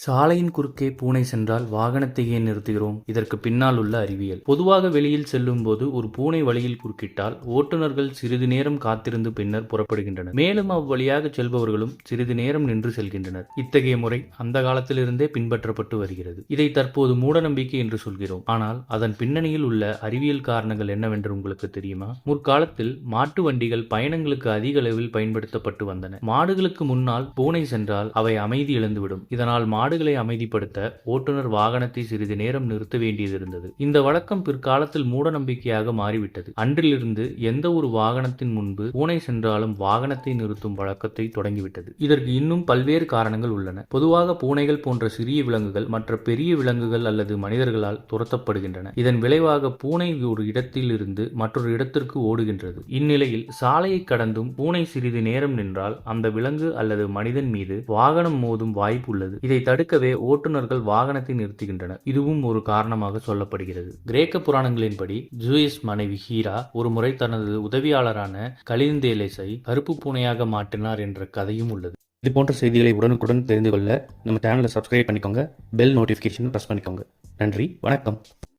சாலையின் குறுக்கே பூனை சென்றால் வாகனத்தை ஏன் நிறுத்துகிறோம். இதற்கு பின்னால் உள்ள அறிவியல். பொதுவாக வெளியில் செல்லும் போது ஒரு பூனை வழியில் குறுக்கிட்டால் ஓட்டுநர்கள் சிறிது நேரம் காத்திருந்து பின்னர் புறப்படுகின்றனர். மேலும் அவ்வழியாக செல்பவர்களும் சிறிது நேரம் நின்று செல்கின்றனர். இத்தகைய முறை அந்த காலத்திலிருந்தே பின்பற்றப்பட்டு வருகிறது. இதை தற்போது மூடநம்பிக்கை என்று சொல்கிறோம். ஆனால் அதன் பின்னணியில் உள்ள அறிவியல் காரணங்கள் என்னவென்று உங்களுக்கு தெரியுமா? முற்காலத்தில் மாட்டு வண்டிகள் பயணங்களுக்கு அதிக அளவில் பயன்படுத்தப்பட்டு வந்தன. மாடுகளுக்கு முன்னால் பூனை சென்றால் அவை அமைதி இழந்துவிடும். இதனால் மாடுகளை அமைதிப்படுத்த ஓட்டுநர் வாகனத்தை சிறிது நேரம் நிறுத்த வேண்டியதிருந்தது இந்த வழக்கம் பிற்காலத்தில் மூடநம்பிக்கையாக மாறிவிட்டது. அன்றிலிருந்து எந்த ஒரு வாகனத்தின் முன்பு பூனை சென்றாலும் வாகனத்தை நிறுத்தும் வழக்கத்தை தொடங்கிவிட்டது. இதற்கு இன்னும் பல்வேறு காரணங்கள் உள்ளன. பொதுவாக பூனைகள் போன்ற சிறிய விலங்குகள் மற்ற பெரிய விலங்குகள் அல்லது மனிதர்களால் துரத்தப்படுகின்றன. இதன் விளைவாக பூனை ஒரு இடத்தில் இருந்து மற்றொரு இடத்திற்கு ஓடுகின்றது. இந்நிலையில் சாலையை கடந்தும் பூனை சிறிது நேரம் நின்றால் அந்த விலங்கு அல்லது மனிதன் மீது வாகனம் மோதும் வாய்ப்பு உள்ளது. இதை தடுக்கவே ஓட்டுநர்கள் வாகனத்தை நிறுத்துகின்றனர். இதுவும் ஒரு காரணமாக சொல்லப்படுகிறது. கிரேக்க புராணங்களின்படி ஜூயிஸ் மனைவி ஹீரா ஒரு முறை தனது உதவியாளரான கலிந்தேலேசை கருப்பு பூனையாக மாற்றினார் என்ற கதையும் உள்ளது. இது போன்ற செய்திகளை உடனுக்குடன் தெரிந்து கொள்ள நம்ம சேனலை சப்ஸ்கிரைப் பண்ணிக்கோங்க. பெல் நோட்டிஃபிகேஷன் ப்ரெஸ் பண்ணிக்கோங்க. நன்றி வணக்கம்.